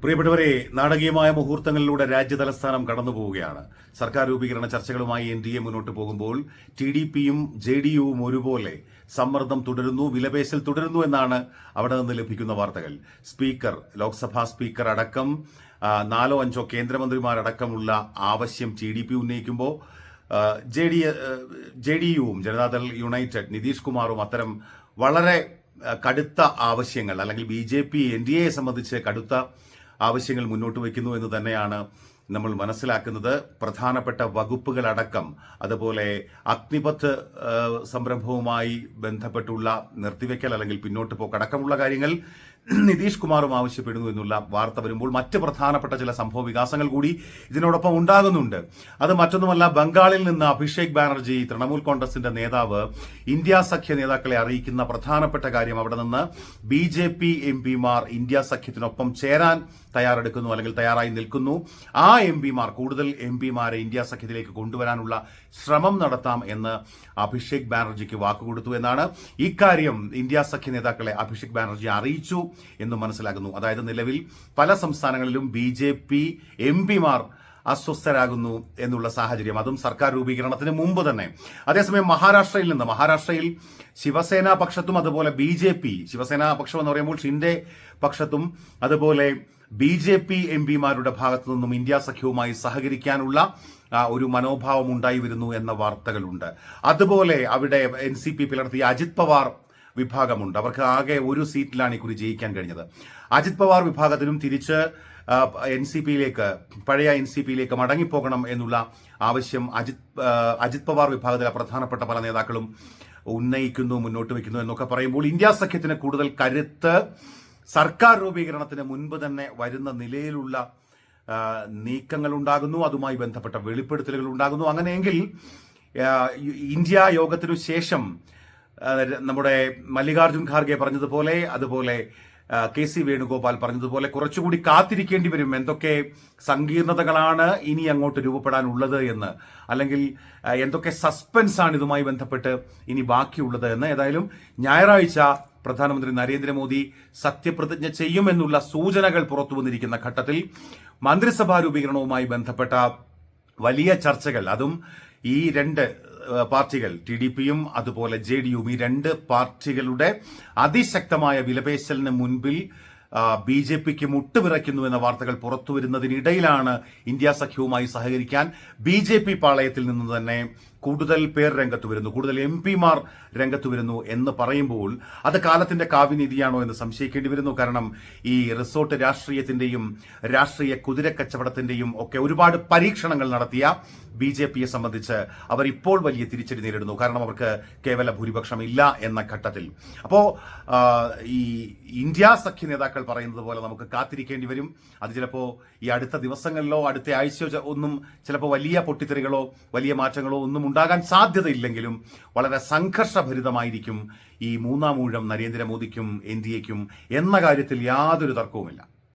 പ്രിയപ്പെട്ടവരെ നാടകീയമായ മുഹൂർത്തങ്ങളിലൂടെ രാജ്യതലസ്ഥാനം തലസ്ഥാനം കടന്നു പോവുകയാണ് സർക്കാർ രൂപീകരണ ചർച്ചകളുമായി എൻ ഡി എ മുന്നോട്ട് പോകുമ്പോൾ ടി ഡി പിയും ജെ ഡി യുവും ഒരുപോലെ സമ്മർദ്ദം തുടരുന്നു വിലപേശൽ തുടരുന്നു എന്നാണ് അവിടെ നിന്ന് ലഭിക്കുന്ന വാർത്തകൾ. സ്പീക്കർ ലോക്സഭാ സ്പീക്കർ അടക്കം നാലോ അഞ്ചോ കേന്ദ്രമന്ത്രിമാരടക്കമുള്ള ആവശ്യം ടി ഡി പി ഉന്നയിക്കുമ്പോൾ ജെ ഡി ജെ ഡി യുവും ജനതാദൾ യുണൈറ്റഡ് നിതീഷ് കുമാറും അത്തരം വളരെ കടുത്ത ആവശ്യങ്ങൾ അല്ലെങ്കിൽ B J P N D എയെ സംബന്ധിച്ച് കടുത്ത ആവശ്യങ്ങൾ മുന്നോട്ട് വയ്ക്കുന്നു എന്ന് തന്നെയാണ് നമ്മൾ മനസ്സിലാക്കുന്നത്. പ്രധാനപ്പെട്ട വകുപ്പുകളടക്കം അതുപോലെ അഗ്നിപത്ത് സംരംഭവുമായി ബന്ധപ്പെട്ടുള്ള നിർത്തിവെക്കൽ അല്ലെങ്കിൽ പിന്നോട്ട് പോക്കടക്കമുള്ള കാര്യങ്ങൾ നിതീഷ് കുമാറും ആവശ്യപ്പെടുന്നു എന്നുള്ള വാർത്ത വരുമ്പോൾ മറ്റ് പ്രധാനപ്പെട്ട ചില സംഭവ വികാസങ്ങൾ കൂടി ഇതിനോടൊപ്പം ഉണ്ടാകുന്നുണ്ട്. അത് മറ്റൊന്നുമല്ല ബംഗാളിൽ നിന്ന് അഭിഷേക് ബാനർജി തൃണമൂൽ കോൺഗ്രസിന്റെ നേതാവ് ഇന്ത്യ സഖ്യ നേതാക്കളെ അറിയിക്കുന്ന പ്രധാനപ്പെട്ട കാര്യം അവിടെ നിന്ന് ബി ജെ പി എം പിമാർ ഇന്ത്യ സഖ്യത്തിനൊപ്പം ചേരാൻ തയ്യാറെടുക്കുന്നു അല്ലെങ്കിൽ തയ്യാറായി നിൽക്കുന്നു. ആ എം പിമാർ കൂടുതൽ എം പിമാരെ ഇന്ത്യ സഖ്യത്തിലേക്ക് കൊണ്ടുവരാനുള്ള ശ്രമം നടത്താം എന്ന് അഭിഷേക് ബാനർജിക്ക് വാക്കുകൊടുത്തു എന്നാണ്. ഇക്കാര്യം ഇന്ത്യ സഖ്യ നേതാക്കളെ അഭിഷേക് ബാനർജി അറിയിച്ചു. എന്ന് മനസ്സിലാക്കുന്നു. അതായത് നിലവിൽ പല സംസ്ഥാനങ്ങളിലും ബി ജെ പി എം പിമാർ അസ്വസ്ഥരാകുന്നു എന്നുള്ള സാഹചര്യം. അതും സർക്കാർ രൂപീകരണത്തിന് മുമ്പ് തന്നെ. അതേസമയം മഹാരാഷ്ട്രയിൽ നിന്ന് മഹാരാഷ്ട്രയിൽ ശിവസേന പക്ഷത്തും അതുപോലെ ബി ജെ പി ശിവസേന പക്ഷം എന്ന് പറയുമ്പോൾ ഷിൻഡെ പക്ഷത്തും അതുപോലെ ബി ജെ പി എം പിമാരുടെ ഭാഗത്തു നിന്നും ഇന്ത്യ സഖ്യവുമായി സഹകരിക്കാനുള്ള ഒരു മനോഭാവം ഉണ്ടായി വരുന്നു എന്ന വാർത്തകളുണ്ട്. അതുപോലെ അവിടെ എൻ സി പി പിളർത്തിയ അജിത് പവാർ വിഭാഗമുണ്ട്. അവർക്ക് ആകെ ഒരു സീറ്റിലാണ് ഇക്കുറി ജയിക്കാൻ കഴിഞ്ഞത്. അജിത് പവാർ വിഭാഗത്തിലും തിരിച്ച് എൻ സി പിയിലേക്ക് പഴയ എൻ സി പിയിലേക്ക് മടങ്ങിപ്പോകണം എന്നുള്ള ആവശ്യം അജിത് അജിത് പവാർ വിഭാഗത്തിലെ പ്രധാനപ്പെട്ട പല നേതാക്കളും ഉന്നയിക്കുന്നു മുന്നോട്ട് വയ്ക്കുന്നു എന്നൊക്കെ പറയുമ്പോൾ ഇന്ത്യ സഖ്യത്തിന് കൂടുതൽ കരുത്ത് സർക്കാർ രൂപീകരണത്തിന് മുൻപ് തന്നെ വരുന്ന നിലയിലുള്ള നീക്കങ്ങൾ ഉണ്ടാകുന്നു. അതുമായി ബന്ധപ്പെട്ട വെളിപ്പെടുത്തലുകൾ ഉണ്ടാകുന്നു. അങ്ങനെയെങ്കിൽ ഇന്ത്യ യോഗത്തിനു ശേഷം നമ്മുടെ മല്ലികാർജുൻ ഖാർഗെ പറഞ്ഞതുപോലെ അതുപോലെ കെ സി വേണുഗോപാൽ പറഞ്ഞതുപോലെ കുറച്ചുകൂടി കാത്തിരിക്കേണ്ടി വരും എന്തൊക്കെ സങ്കീർണതകളാണ് ഇനി അങ്ങോട്ട് രൂപപ്പെടാനുള്ളത് എന്ന്. അല്ലെങ്കിൽ എന്തൊക്കെ സസ്പെൻസ് ആണ് ഇതുമായി ബന്ധപ്പെട്ട് ഇനി ബാക്കിയുള്ളത് എന്ന്. ഏതായാലും ഞായറാഴ്ച പ്രധാനമന്ത്രി നരേന്ദ്രമോദി സത്യപ്രതിജ്ഞ ചെയ്യുമെന്നുള്ള സൂചനകൾ പുറത്തു വന്നിരിക്കുന്ന ഘട്ടത്തിൽ മന്ത്രിസഭാ രൂപീകരണവുമായി ബന്ധപ്പെട്ട വലിയ ചർച്ചകൾ. അതും ഈ രണ്ട് പാർട്ടികൾ ടി ഡി പിയും അതുപോലെ ജെ ഡി യുവും ഈ രണ്ട് പാർട്ടികളുടെ അതിശക്തമായ വിലപേശലിന് മുൻപിൽ ബി ജെ പിക്ക് മുട്ടുവിറയ്ക്കുന്നു എന്ന വാർത്തകൾ പുറത്തു വരുന്നതിനിടയിലാണ് ഇന്ത്യ സഖ്യവുമായി സഹകരിക്കാൻ ബി ജെ പി പാളയത്തിൽ നിന്ന് തന്നെ കൂടുതൽ പേർ രംഗത്ത് വരുന്നു. കൂടുതൽ എം പിമാർ രംഗത്ത് വരുന്നു എന്ന് പറയുമ്പോൾ അത് കാലത്തിന്റെ കാവ്യനീതിയാണോ എന്ന് സംശയിക്കേണ്ടി വരുന്നു. കാരണം ഈ റിസോർട്ട് രാഷ്ട്രീയത്തിന്റെയും രാഷ്ട്രീയ കുതിരക്കച്ചവടത്തിന്റെയും ഒക്കെ ഒരുപാട് പരീക്ഷണങ്ങൾ നടത്തിയ ബി ജെ പിയെ സംബന്ധിച്ച് അവർ ഇപ്പോൾ വലിയ തിരിച്ചടി നേരിടുന്നു. കാരണം അവർക്ക് കേവല ഭൂരിപക്ഷം ഇല്ല എന്ന ഘട്ടത്തിൽ. അപ്പോൾ ഈ ഇന്ത്യ സഖ്യ നേതാക്കൾ പറയുന്നത് പോലെ നമുക്ക് കാത്തിരിക്കേണ്ടി വരും. അത് ചിലപ്പോ ഈ അടുത്ത ദിവസങ്ങളിലോ അടുത്ത ആഴ്ചയോ ഒന്നും ചിലപ്പോൾ വലിയ പൊട്ടിത്തെറികളോ വലിയ മാറ്റങ്ങളോ ഒന്നും ഉണ്ടാകാൻ സാധ്യതയില്ലെങ്കിലും വളരെ സംഘർഷഭരിതമായിരിക്കും ഈ മൂന്നാം ഊഴം നരേന്ദ്രമോദിക്കും എൻ ഡി എക്കും എന്ന കാര്യത്തിൽ യാതൊരു തർക്കവുമില്ല.